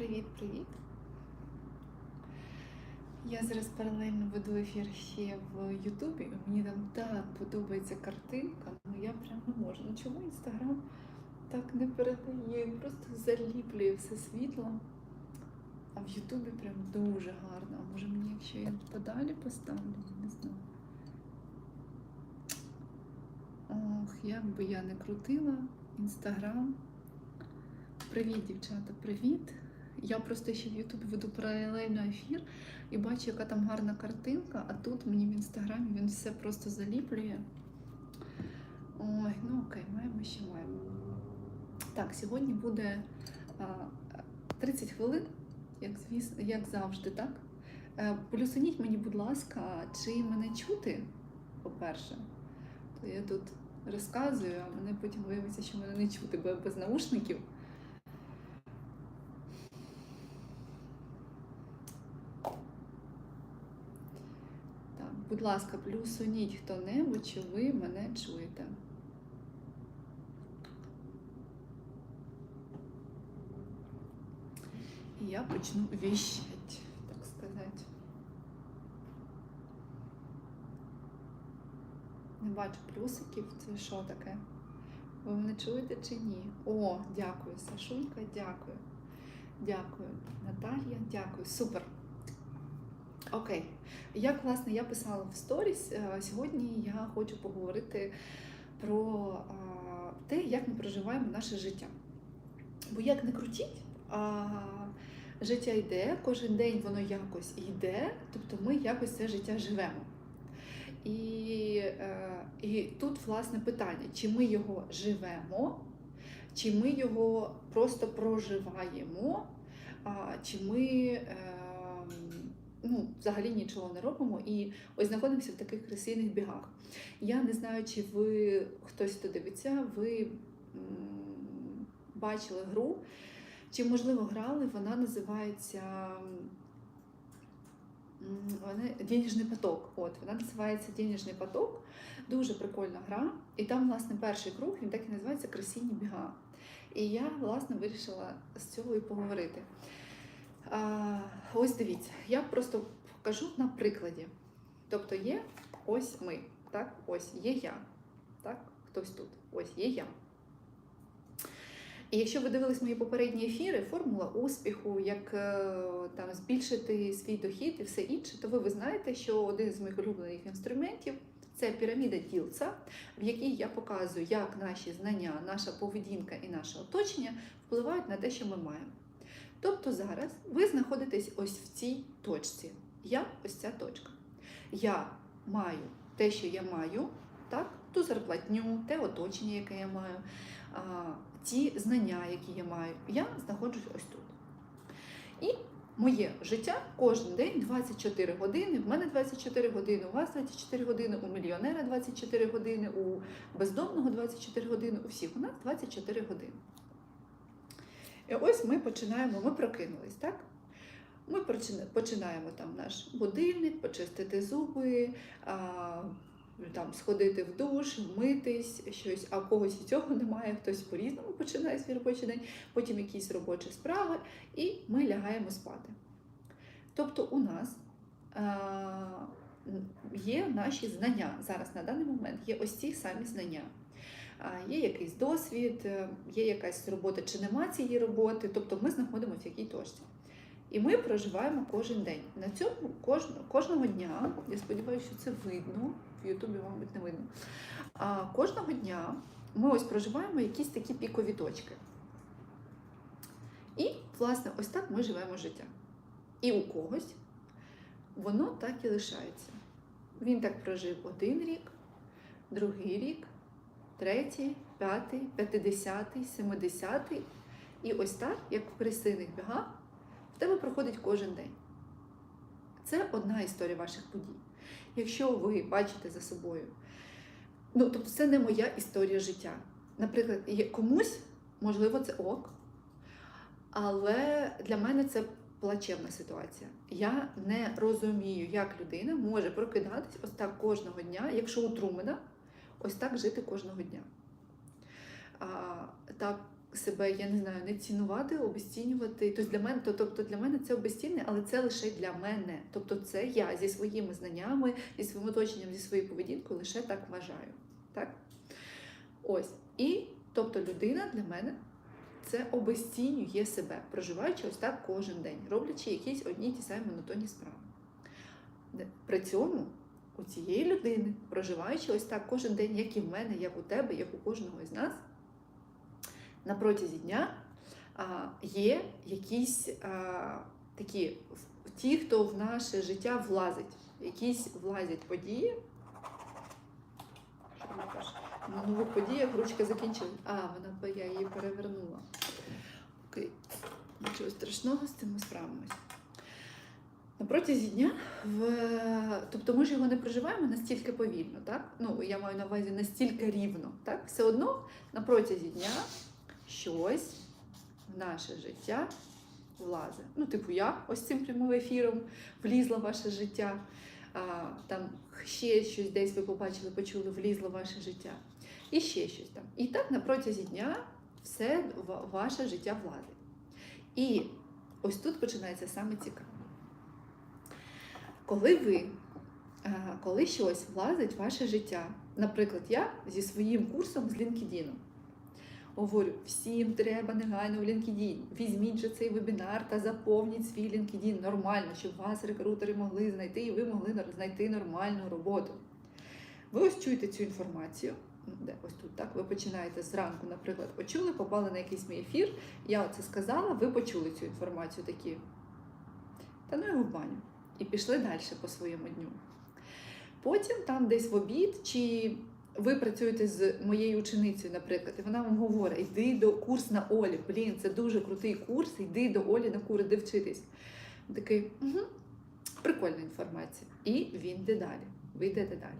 Привіт-привіт. Я зараз паралельно веду ефір ще в Ютубі. Мені там так подобається картинка, ну я прям не можу. Ну чому інстаграм так не передає? Він Просто заліплює все світло. А в Ютубі прям дуже гарно. А може мені, якщо я подалі поставлю, не знаю. Ох, як би я не крутила інстаграм. Привіт, дівчата, привіт. Я просто ще в Ютубі веду паралельно ефір і бачу, яка там гарна картинка, а тут мені в інстаграмі він все просто заліплює. Ой, ну окей, маємо, що маємо. Так, сьогодні буде а, 30 хвилин, як звісно, як завжди, так? Е, Полюсуніть мені, будь ласка, чи мене чути, по-перше, то я тут розказую, а мене потім виявиться, що мене не чути, бо я без наушників. Так, будь ласка, плюсуніть хто-небудь, чи ви мене чуєте. І я почну віщать, так сказати. Не бачу плюсиків, це що таке? Ви мене чуєте чи ні? О, дякую, Сашунька, дякую. Дякую, Наталія, дякую. Супер. Окей. Як власне я писала в сторіс, е, сьогодні я хочу поговорити про те, як ми проживаємо наше життя. Бо як не крутіть, життя йде, кожен день воно якось йде, тобто ми якось це життя живемо. І, е, і тут власне питання, чи ми його живемо, чи ми його просто проживаємо, чи ми е, ну, взагалі нічого не робимо і ось знаходимося в таких красивих бігах. Я не знаю, чи ви хтось хто дивиться, ви бачили гру, чи можливо грали, вона називається Денежний поток. От, вона називається Денежний поток. Дуже прикольна гра. І там, власне, перший круг, він так і називається Красиві біга. І я, власне, вирішила з цього і поговорити. Ось дивіться, я просто покажу на прикладі. Тобто є ось ми, так? Ось є я. Так? Хтось тут. Ось є я. І якщо ви дивились мої попередні ефіри, формула успіху, як е, там збільшити свій дохід і все інше, то ви, ви знаєте, що один з моїх улюблених інструментів це піраміда Ділца, в якій я показую, як наші знання, наша поведінка і наше оточення впливають на те, що ми маємо. Тобто зараз ви знаходитесь ось в цій точці. Я ось ця точка. Я маю те, що я маю, так? ту зарплатню, те оточення, яке я маю, а, ті знання, які я маю. Я знаходжусь ось тут. І моє життя кожен день 24 години. В мене 24 години, у вас 24 години, у мільйонера 24 години, у бездомного 24 години, у всіх у нас 24 години. І ось ми починаємо, ми прокинулись, так? Ми починаємо там наш будильник, почистити зуби, а, там, сходити в душ, вмитись, щось, а когось і цього немає, хтось по-різному починає свій робочий день, потім якісь робочі справи, і ми лягаємо спати. Тобто у нас а, є наші знання зараз на даний момент, є ось ці самі знання. Є якийсь досвід, е, є якась робота чи нема цієї роботи, тобто ми знаходимося в якій точці. І ми проживаємо кожен день. На цьому кожного, кожного дня, я сподіваюся, що це видно, в Ютубі, мабуть, не видно. А кожного дня ми ось проживаємо якісь такі пікові точки. І, власне, ось так ми живемо життя. І у когось воно так і лишається. Він так прожив один рік, другий рік, третій, п'ятий, п'ятидесятий, семидесятий. І ось так, як в крисиних бігах, в тебе проходить кожен день. Це одна історія ваших подій. Якщо ви бачите за собою, ну тобто це не моя історія життя. Наприклад, комусь, можливо, це ок, але для мене це плачевна ситуація. Я не розумію, як людина може прокидатись ось так кожного дня, якщо у Трумена ось так жити кожного дня. А, та себе, я не знаю, не цінувати, обесцінювати. Тобто для мене, тобто для мене це обесцінне, але це лише для мене. Тобто це я зі своїми знаннями, зі своїм оточенням, зі своєю поведінкою лише так вважаю. Так? Ось. І тобто людина для мене це обесцінює себе, проживаючи ось так кожен день, роблячи якісь одні ті самі монотонні справи. При цьому у цієї людини, проживаючи ось так кожен день, як і в мене, як у тебе, як у кожного із нас, на протязі дня є якісь такі ті, хто в наше життя влазить, якісь влазять події. На нових подіях ручка закінчилась. А, вона я її перевернула. Окей. Нічого страшного з цим ми справимось. На протязі дня, в... тобто ми ж його не проживаємо настільки повільно, так? Ну, я маю на увазі настільки рівно, так? Все одно на протязі дня щось в наше життя влазить. Ну, типу, я ось цим прямим ефіром влізла в ваше життя. А, там ще щось десь ви побачили, почули, влізло в ваше життя. І ще щось там. І так на протязі дня все ваше життя влазить. І ось тут починається саме цікаве. Коли ви, коли щось влазить в ваше життя, наприклад, я зі своїм курсом з LinkedIn, говорю, всім треба негайно в LinkedIn. Візьміть же цей вебінар та заповніть свій LinkedIn нормально, щоб вас рекрутери могли знайти і ви могли знайти нормальну роботу. Ви ось чуєте цю інформацію. ну, Де ось тут так ви починаєте зранку, наприклад, почули, попали на якийсь мій ефір. Я оце сказала, ви почули цю інформацію такі. Та ну його в баню. І пішли далі по своєму дню. Потім там десь в обід, чи ви працюєте з моєю ученицею, наприклад, і вона вам говорить, йди до курс на Олі. Блін, це дуже крутий курс, йди до Олі на курс, де вчитись. Такий, угу, прикольна інформація. І він йде далі. Ви йдете далі.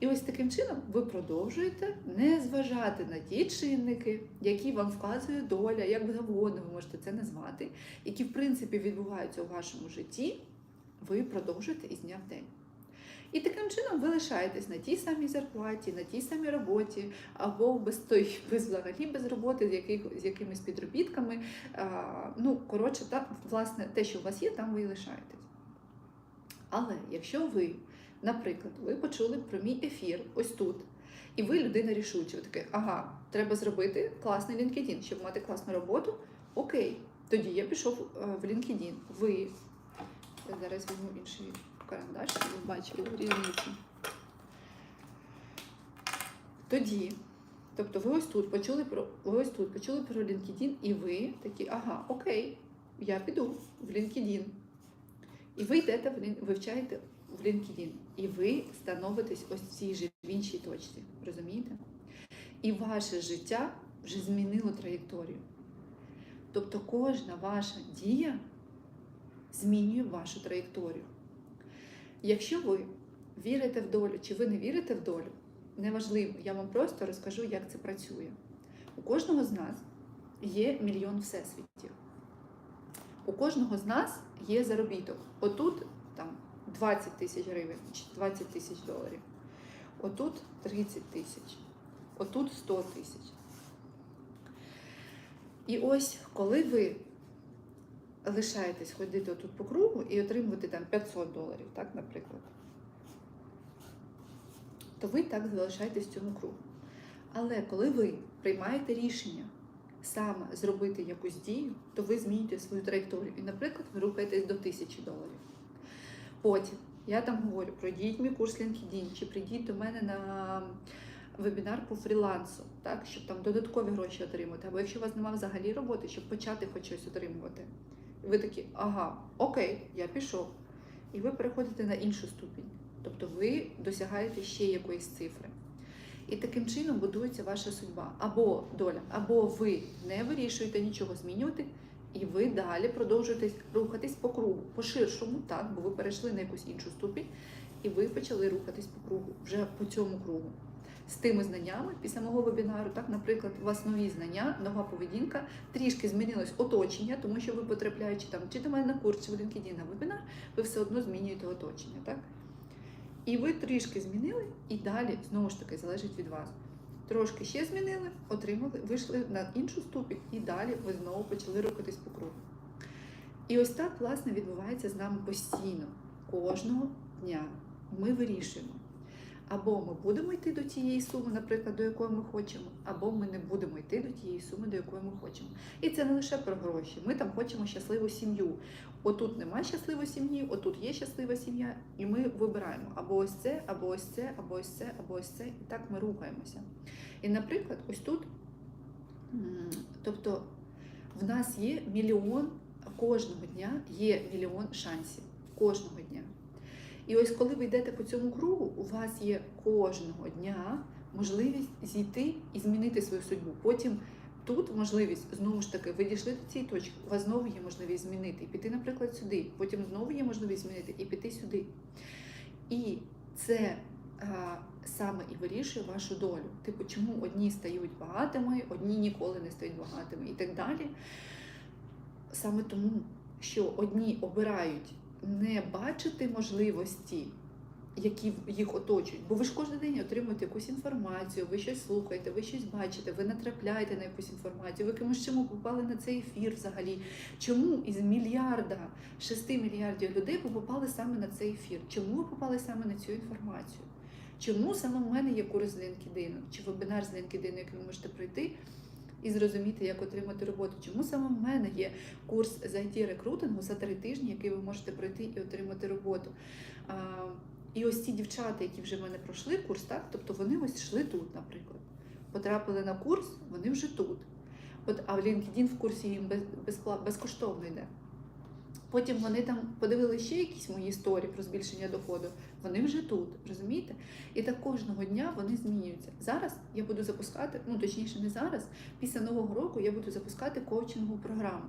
І ось таким чином ви продовжуєте не зважати на ті чинники, які вам вказує доля, як завгодно ви можете це назвати, які в принципі відбуваються у вашому житті, ви продовжуєте із дня в день. І таким чином ви лишаєтесь на тій самій зарплаті, на тій самій роботі, або без той, без взагалі без роботи, з, яких, з якимись підробітками. А, ну, коротше, та, власне, те, що у вас є, там ви і лишаєтесь. Але якщо ви, наприклад, ви почули про мій ефір ось тут, і ви людина рішуча, таке, ага, треба зробити класний LinkedIn, щоб мати класну роботу. Окей, тоді я пішов е, в LinkedIn. Ви я зараз візьму інший карандаш, щоб ви бачили різницю. Тоді, тобто ви ось тут почули про ви ось тут почули про LinkedIn, і ви такі, ага, окей, я піду в LinkedIn. І ви йдете в вивчаєте в LinkedIn. І ви становитесь ось в цій же в іншій точці. Розумієте? І ваше життя вже змінило траєкторію. Тобто кожна ваша дія змінює вашу траєкторію. Якщо ви вірите в долю чи ви не вірите в долю, неважливо, я вам просто розкажу, як це працює. У кожного з нас є мільйон всесвітів. У кожного з нас є заробіток. Отут там 20 тисяч гривень чи 20 тисяч доларів. Отут 30 тисяч. Отут 100 тисяч. І ось коли ви лишаєтесь ходити тут по кругу і отримувати там 500 доларів, так, наприклад, то ви так залишаєтесь в цьому кругу. Але коли ви приймаєте рішення саме зробити якусь дію, то ви змінюєте свою траєкторію. І, наприклад, ви рухаєтесь до 1000 доларів. Потім я там говорю, пройдіть мій курс LinkedIn, чи прийдіть до мене на вебінар по фрілансу, так, щоб там додаткові гроші отримати. Або якщо у вас немає взагалі роботи, щоб почати хоч щось отримувати. Ви такі, ага, окей, я пішов. І ви переходите на іншу ступінь. Тобто ви досягаєте ще якоїсь цифри. І таким чином будується ваша судьба або доля, або ви не вирішуєте нічого змінювати, і ви далі продовжуєте рухатись по кругу, по ширшому, так, бо ви перейшли на якусь іншу ступінь, і ви почали рухатись по кругу, вже по цьому кругу. З тими знаннями після мого вебінару, так, наприклад, у вас нові знання, нова поведінка, трішки змінилось оточення, тому що ви потрапляючи там чи до мене на курс, чи в LinkedIn на вебінар, ви все одно змінюєте оточення. Так? І ви трішки змінили, і далі знову ж таки залежить від вас. трошки ще змінили, отримали, вийшли на іншу ступінь і далі ви знову почали рухатись по кругу. І ось так, власне, відбувається з нами постійно. Кожного дня ми вирішуємо. Або ми будемо йти до тієї суми, наприклад, до якої ми хочемо, або ми не будемо йти до тієї суми, до якої ми хочемо. І це не лише про гроші. Ми там хочемо щасливу сім'ю. Отут немає щасливої сім'ї, отут є щаслива сім'я, і ми вибираємо або ось це, або ось це, або ось це, або ось це, і так ми рухаємося. І, наприклад, ось тут, тобто в нас є мільйон кожного дня є мільйон шансів. Кожного дня. І ось коли ви йдете по цьому кругу, у вас є кожного дня можливість зійти і змінити свою судьбу. Потім тут можливість, знову ж таки, ви дійшли до цієї точки, у вас знову є можливість змінити і піти, наприклад, сюди. Потім знову є можливість змінити і піти сюди. І це а, саме і вирішує вашу долю. Типу, чому одні стають багатими, одні ніколи не стають багатими і так далі. Саме тому, що одні обирають не бачити можливості, які їх оточують, бо ви ж кожен день отримуєте якусь інформацію, ви щось слухаєте, ви щось бачите, ви натрапляєте на якусь інформацію, ви кимось чому попали на цей ефір взагалі. Чому із мільярда, шести мільярдів людей ви попали саме на цей ефір? Чому ви попали саме на цю інформацію? Чому саме в мене є курс з LinkedIn, чи вебінар з LinkedIn, який ви можете пройти? І зрозуміти, як отримати роботу. Чому саме в мене є курс з it рекрутингу за три тижні, який ви можете пройти і отримати роботу? І ось ці дівчата, які вже в мене пройшли курс, так, тобто вони ось йшли тут, наприклад. Потрапили на курс, вони вже тут. От, а LinkedIn в курсі їм безкоштовно йде. Потім вони там подивили ще якісь мої історії про збільшення доходу. Вони вже тут, розумієте? І так кожного дня вони змінюються. Зараз я буду запускати, ну точніше, не зараз. Після нового року я буду запускати коучингову програму.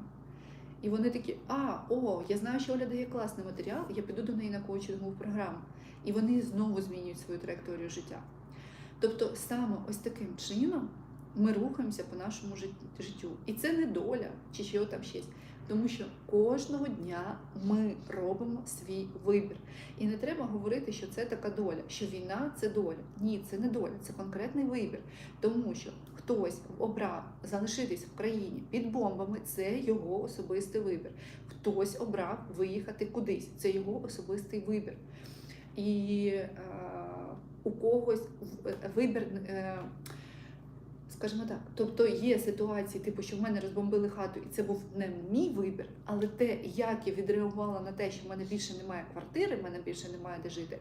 І вони такі: а, о, я знаю, що Оля дає класний матеріал, я піду до неї на коучингову програму. І вони знову змінюють свою траєкторію життя. Тобто, саме ось таким чином ми рухаємося по нашому життю. І це не доля чи що там щось. Тому що кожного дня ми робимо свій вибір. І не треба говорити, що це така доля, що війна це доля. Ні, це не доля, це конкретний вибір. Тому що хтось обрав залишитись в країні під бомбами, це його особистий вибір. Хтось обрав виїхати кудись, це його особистий вибір. І е, у когось в- вибір. Е, Скажімо так, тобто є ситуації, типу, що в мене розбомбили хату, і це був не мій вибір, але те, як я відреагувала на те, що в мене більше немає квартири, в мене більше немає де жити,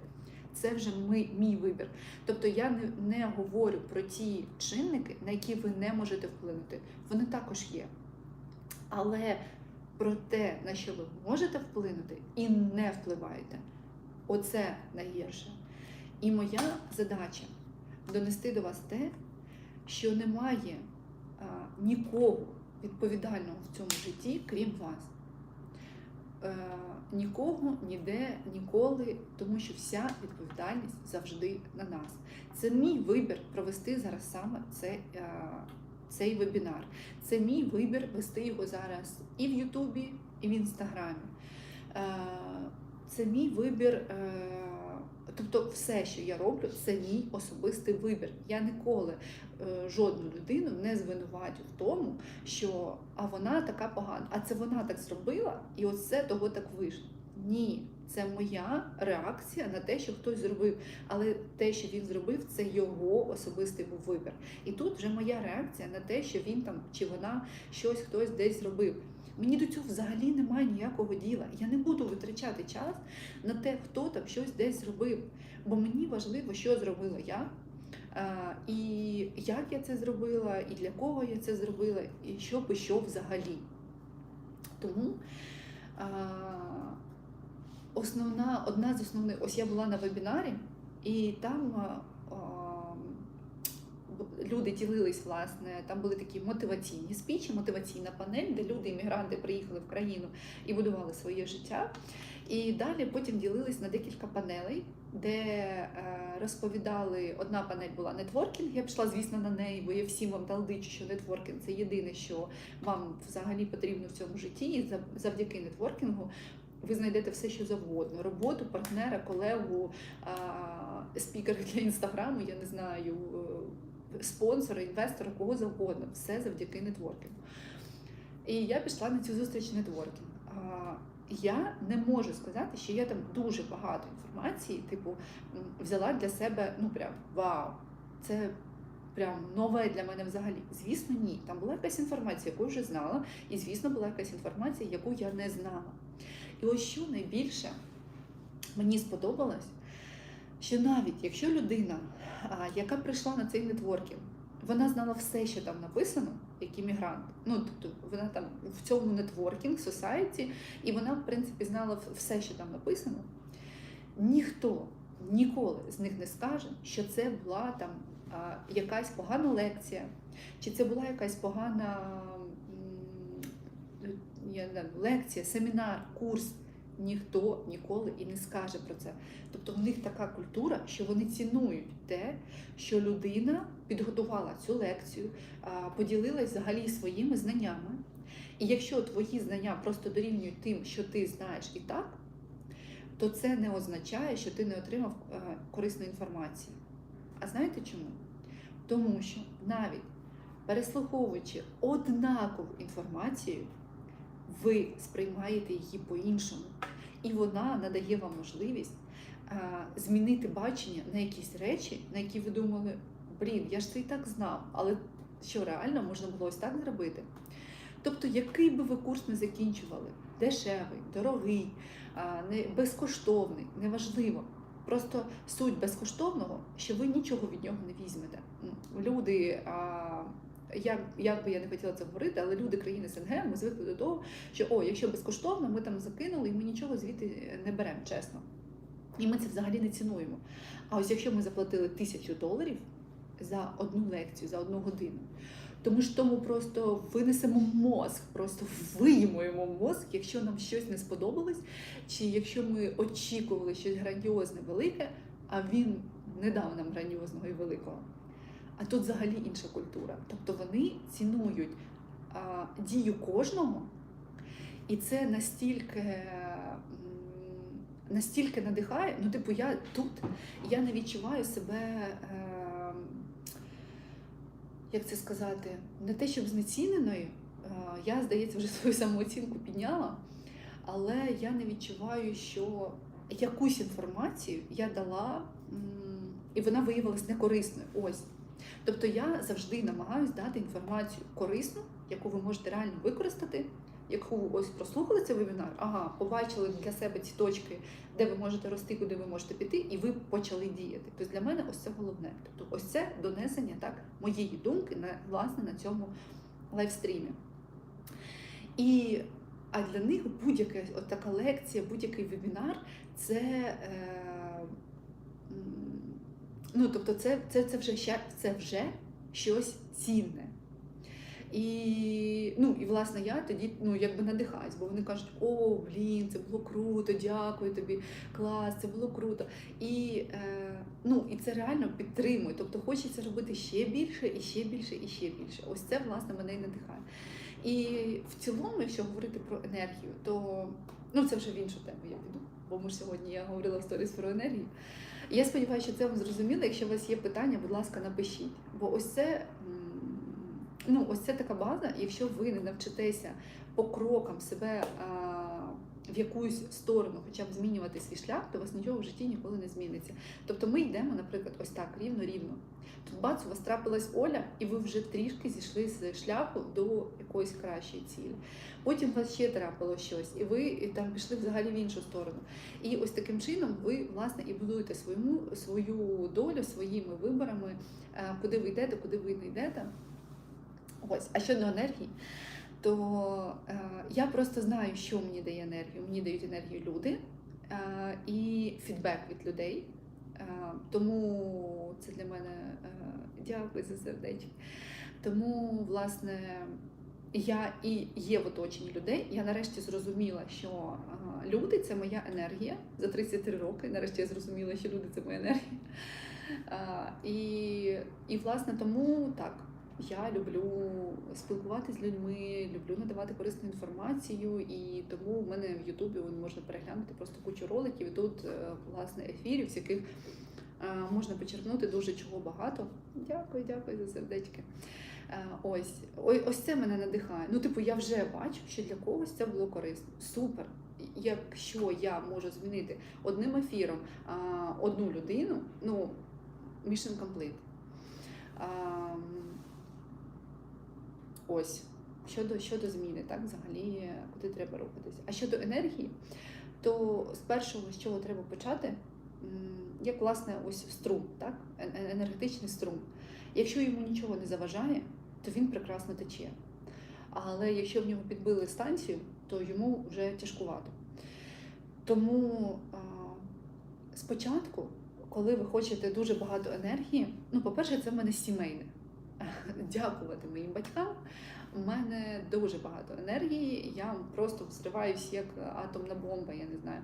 це вже ми, мій вибір. Тобто я не, не говорю про ті чинники, на які ви не можете вплинути. Вони також є. Але про те, на що ви можете вплинути і не впливаєте, оце найгірше. І моя задача донести до вас те, що немає а, нікого відповідального в цьому житті, крім вас. Е, нікого, ніде, ніколи, тому що вся відповідальність завжди на нас. Це мій вибір провести зараз саме це, е, цей вебінар. Це мій вибір вести його зараз і в Ютубі, і в Інстаграмі. Е, це мій вибір. Тобто, все, що я роблю, це мій особистий вибір. Я ніколи е, жодну людину не звинувачу в тому, що а вона така погана, а це вона так зробила, і оце того так вийшло. Ні, це моя реакція на те, що хтось зробив. Але те, що він зробив, це його особистий був вибір. І тут вже моя реакція на те, що він там чи вона щось хтось десь зробив. Мені до цього взагалі немає ніякого діла. Я не буду витрачати час на те, хто там щось десь зробив. Бо мені важливо, що зробила я, і як я це зробила, і для кого я це зробила, і що би що взагалі. Тому основна, одна з основних, ось я була на вебінарі, і там люди ділились, власне, там були такі мотиваційні спічі, мотиваційна панель, де люди, іммігранти, приїхали в країну і будували своє життя. І далі потім ділились на декілька панелей, де е, розповідали, одна панель була нетворкінг. Я пішла, звісно, на неї, бо я всім вам талдичу, що нетворкінг це єдине, що вам взагалі потрібно в цьому житті. І завдяки нетворкінгу ви знайдете все, що завгодно: роботу, партнера, колегу, а, спікера для інстаграму, я не знаю. Спонсора, інвестора, кого завгодно. Все завдяки нетворкінгу. І я пішла на цю зустріч нетворкінг. Я не можу сказати, що я там дуже багато інформації, типу, взяла для себе, ну прям вау, це прям нове для мене взагалі. Звісно, ні. Там була якась інформація, яку я вже знала, і звісно, була якась інформація, яку я не знала. І ось що найбільше мені сподобалось, що навіть якщо людина, яка прийшла на цей нетворкінг, вона знала все, що там написано, як іммігрант. Ну, тобто вона там в цьому нетворкінг, сосайті, і вона, в принципі, знала все, що там написано. Ніхто ніколи з них не скаже, що це була там якась погана лекція, чи це була якась погана лекція, семінар, курс. Ніхто ніколи і не скаже про це. Тобто в них така культура, що вони цінують те, що людина підготувала цю лекцію, поділилась взагалі своїми знаннями. І якщо твої знання просто дорівнюють тим, що ти знаєш і так, то це не означає, що ти не отримав е, корисної інформації. А знаєте чому? Тому що навіть переслуховуючи однакову інформацію, ви сприймаєте її по-іншому. І вона надає вам можливість е, змінити бачення на якісь речі, на які ви думали, блін, я ж це і так знав, але що реально можна було ось так зробити. Тобто, який би ви курс не закінчували, дешевий, дорогий, не- безкоштовний, неважливо. Просто суть безкоштовного, що ви нічого від нього не візьмете. Люди, а, як, як би я не хотіла це говорити, але люди країни СНГ, ми звикли до того, що о, якщо безкоштовно, ми там закинули і ми нічого звідти не беремо, чесно. І ми це взагалі не цінуємо. А ось якщо ми заплатили тисячу доларів за одну лекцію, за одну годину, то ми ж тому просто винесемо мозк, просто виїмуємо мозк, якщо нам щось не сподобалось, чи якщо ми очікували щось грандіозне, велике, а він не дав нам грандіозного і великого. А тут взагалі інша культура. Тобто вони цінують а, дію кожного, і це настільки, настільки надихає. Ну, типу, я тут я не відчуваю себе. Е, як це сказати, не те, щоб знеціненою. Е, Я, здається, вже свою самооцінку підняла, але я не відчуваю, що якусь інформацію я дала, і вона виявилась некорисною. Ось. Тобто я завжди намагаюся дати інформацію корисну, яку ви можете реально використати, яку ось прослухали цей вебінар, ага, побачили для себе ці точки, де ви можете рости, куди ви можете піти, і ви почали діяти. Тобто для мене ось це головне. Тобто, ось це донесення так моєї думки на власне на цьому лайвстрімі. І а для них будь-яка така лекція, будь-який вебінар це. Е, ну, тобто, це, це, це, вже, це вже щось цінне. І, ну, і власне я тоді ну, якби надихаюсь, бо вони кажуть, о, блін, це було круто, дякую тобі, клас, це було круто. І, е, ну, і це реально підтримує. Тобто хочеться робити ще більше, і ще більше, і ще більше. Ось це власне мене і надихає. І в цілому, якщо говорити про енергію, то ну, це вже в іншу тему я піду, бо ми ж сьогодні я говорила в сторіс про енергію. Я сподіваюся, що це вам зрозуміло. Якщо у вас є питання, будь ласка, напишіть. Бо ось це, ну, ось це така база, якщо ви не навчитеся по крокам себе в якусь сторону, хоча б змінювати свій шлях, то у вас нічого в житті ніколи не зміниться. Тобто ми йдемо, наприклад, ось так, рівно-рівно. Тут бац, у вас трапилась Оля, і ви вже трішки зійшли з шляху до якоїсь кращої цілі. Потім у вас ще трапило щось, і ви там пішли взагалі в іншу сторону. І ось таким чином ви власне і будуєте свою, свою долю своїми виборами, е, куди ви йдете, куди ви не йдете. Ось, а щодо енергії, то е, я просто знаю, що мені дає енергію. Мені дають енергію люди е, і фідбек від людей. Е, тому це для мене е, дякую за сердечки. Тому, власне, я і є в оточенні людей. Я нарешті зрозуміла, що е, люди це моя енергія. За 33 роки. Нарешті я зрозуміла, що люди це моя енергія. Е, І, і власне, тому так. Я люблю спілкуватися з людьми, люблю надавати корисну інформацію, і тому в мене в Ютубі можна переглянути просто кучу роликів. І тут е, власне ефірів, з яких Е, Можна почерпнути дуже чого багато. Дякую, дякую за сердечки. Е, Ось, ось це мене надихає. Ну, типу, я вже бачу, що для когось це було корисно. Супер. Якщо я можу змінити одним ефіром одну людину, ну, mission complete. Ось. Щодо, щодо зміни, так, взагалі, куди треба рухатися. А щодо енергії, то з першого, з чого треба почати, як власне ось струм, так? енергетичний струм. Якщо йому нічого не заважає, то він прекрасно тече. Але якщо в нього підбили станцію, то йому вже тяжкувато. Тому а, спочатку, коли ви хочете дуже багато енергії, ну, по-перше, це в мене сімейне. Дякувати моїм батькам. У мене дуже багато енергії. Я просто взриваюсь як атомна бомба, я не знаю.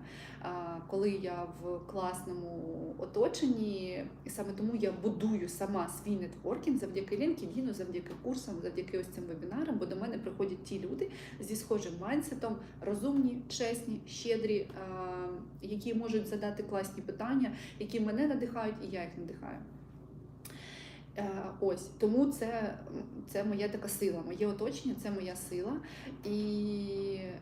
Коли я в класному оточенні, і саме тому я будую сама свій нетворкінг завдяки LinkedIn, завдяки курсам, завдяки ось цим вебінарам, бо до мене приходять ті люди зі схожим майндсетом, розумні, чесні, щедрі, які можуть задати класні питання, які мене надихають, і я їх надихаю. Е, Ось тому це, це моя така сила, моє оточення це моя сила. І е,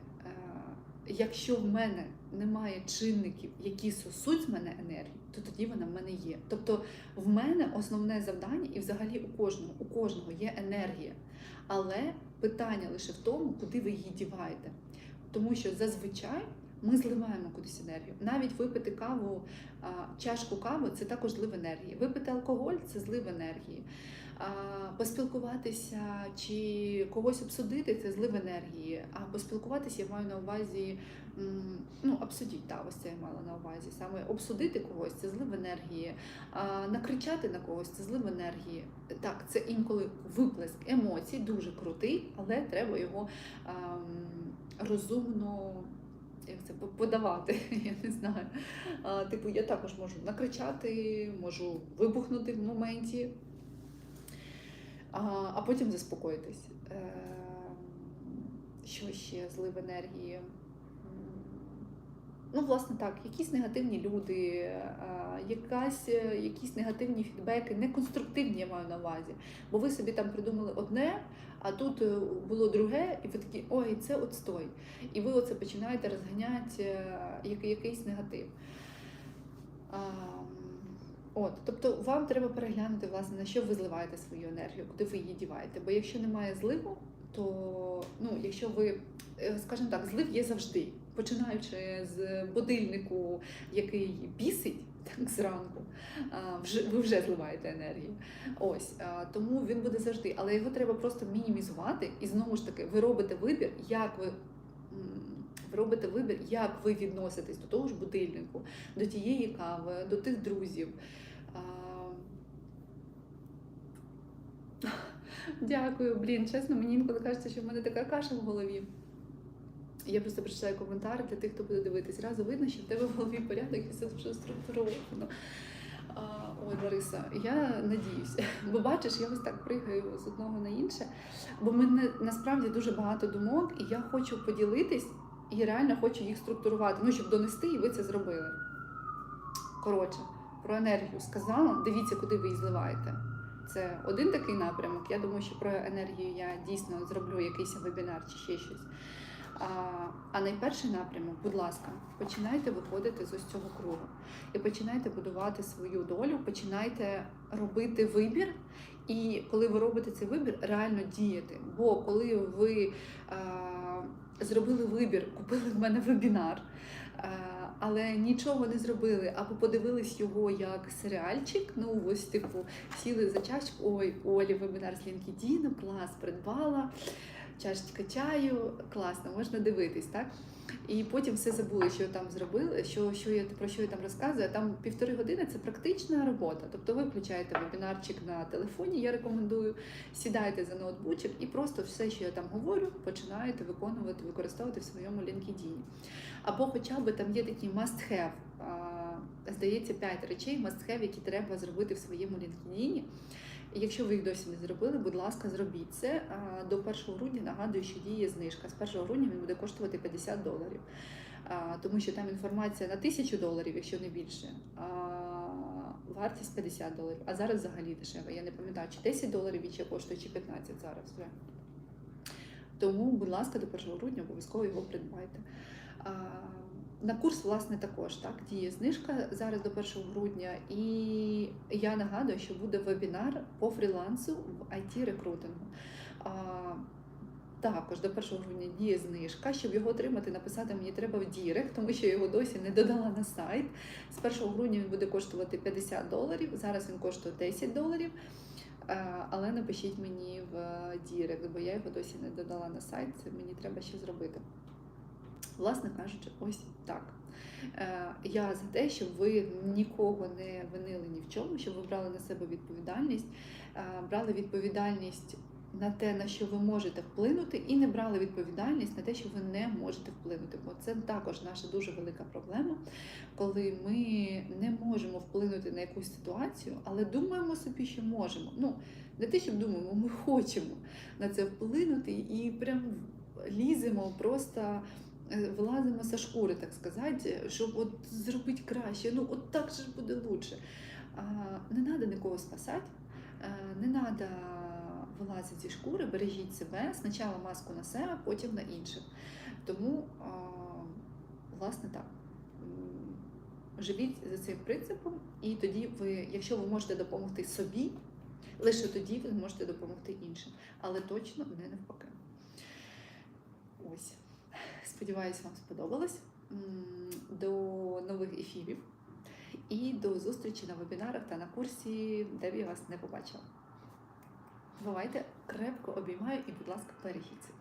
якщо в мене немає чинників, які сосуть з мене енергію, то тоді вона в мене є. Тобто в мене основне завдання, і взагалі у кожного, у кожного є енергія. Але питання лише в тому, куди ви її діваєте. Тому що зазвичай ми зливаємо кудись енергію. Навіть випити каву, чашку кави це також злив енергії. Випити алкоголь це злив енергії. Поспілкуватися чи когось обсудити це злив енергії. А поспілкуватися я маю на увазі, ну, обсудіть, та, ось це я мала на увазі. Саме обсудити когось це злив енергії, накричати на когось це злив енергії. Так, це інколи виплеск емоцій, дуже крутий, але треба його розумно як це подавати, я не знаю. А, типу, я також можу накричати, можу вибухнути в моменті, а, а потім заспокоїтись. Е, що ще злив енергії? Ну, власне, так, якісь негативні люди, якась, е, якісь негативні фідбеки, неконструктивні я маю на увазі. Бо ви собі там придумали одне, а тут е, було друге, і ви такі, ой, це отстой. І ви оце починаєте розганяти е, як- якийсь негатив. От, тобто вам треба переглянути, власне, на що ви зливаєте свою енергію, куди ви її діваєте. Бо якщо немає зливу, то ну, якщо ви, е, скажімо так, злив є завжди, починаючи з будильнику, який бісить. Так, зранку ви вже зливаєте енергію. Ось тому він буде завжди, але його треба просто мінімізувати. І знову ж таки, ви робите вибір, як ви ви робите вибір, як ви відноситесь до того ж будильнику, до тієї кави, до тих друзів. А, Дякую, блін. Чесно, мені інколи кажеться, що в мене така каша в голові. Я просто прочитаю коментар для тих, хто буде дивитись. Разу видно, що в тебе в голові порядок і все вже структуровано. Ой, Лариса, я надіюся, бо бачиш, я ось так пригаю з одного на інше. Бо в мене насправді дуже багато думок, і я хочу поділитись і реально хочу їх структурувати, ну щоб донести, і ви це зробили. Коротше, про енергію сказала. Дивіться, куди ви її зливаєте. Це один такий напрямок. Я думаю, що про енергію я дійсно зроблю якийсь вебінар чи ще щось. А, а найперший напрямок, будь ласка, починайте виходити з ось цього кругу і починайте будувати свою долю, починайте робити вибір. І коли ви робите цей вибір, реально діяти. Бо коли ви а, зробили вибір, купили в мене вебінар, а, але нічого не зробили, або подивились його як серіальчик, ну ось типу сіли за чашку, ой, Олі, вебінар з LinkedIn, клас, придбала чашечка чаю, класно, можна дивитись, так? І потім все забули, що там зробили, що, що я про що я там розказую. Там півтори години це практична робота. Тобто ви включаєте вебінарчик на телефоні, я рекомендую, сідаєте за ноутбучик і просто все, що я там говорю, починаєте виконувати, використовувати в своєму LinkedIn. Або хоча б там є такі must-have, здається, 5 речей must-have, які треба зробити в своєму LinkedIn. Якщо ви їх досі не зробили, будь ласка, зробіть це. До 1 грудня нагадую, що діє знижка. З 1 грудня він буде коштувати 50 доларів, тому що там інформація на 1000 доларів, якщо не більше. Вартість 50 доларів, а зараз взагалі дешево. Я не пам'ятаю, чи 10 доларів і чи коштує, чи 15 зараз вже. Тому, будь ласка, до 1 грудня обов'язково його придбайте. На курс, власне, також так діє знижка зараз до 1 грудня, і я нагадую, що буде вебінар по фрілансу в it рекрутингу також до 1 грудня діє знижка. Щоб його отримати, написати мені треба в Дірект, тому що я його досі не додала на сайт. З 1 грудня він буде коштувати 50 доларів. Зараз він коштує 10 доларів. Е, Але напишіть мені в Дірект, бо я його досі не додала на сайт. Це мені треба ще зробити. Власне кажучи, ось так. Е, Я за те, щоб ви нікого не винили ні в чому, щоб ви брали на себе відповідальність, е, брали відповідальність на те, на що ви можете вплинути, і не брали відповідальність на те, що ви не можете вплинути. Бо це також наша дуже велика проблема, коли ми не можемо вплинути на якусь ситуацію, але думаємо собі, що можемо. Ну, не те, щоб думаємо, ми хочемо на це вплинути і прям ліземо просто. Е, Вилазимо за шкури, так сказати, щоб от зробити краще. Ну, от так же буде лучше. Не треба нікого спасати, е, не треба вилазити зі шкури, бережіть себе, спочатку маску на себе, потім на інших. Тому, власне, так. Живіть за цим принципом, і тоді ви, якщо ви можете допомогти собі, лише тоді ви зможете допомогти іншим, але точно не навпаки. Ось. Сподіваюсь, вам сподобалось. До нових ефірів і до зустрічі на вебінарах та на курсі, де б я вас не побачила. Бувайте, крепко обіймаю і, будь ласка, себе.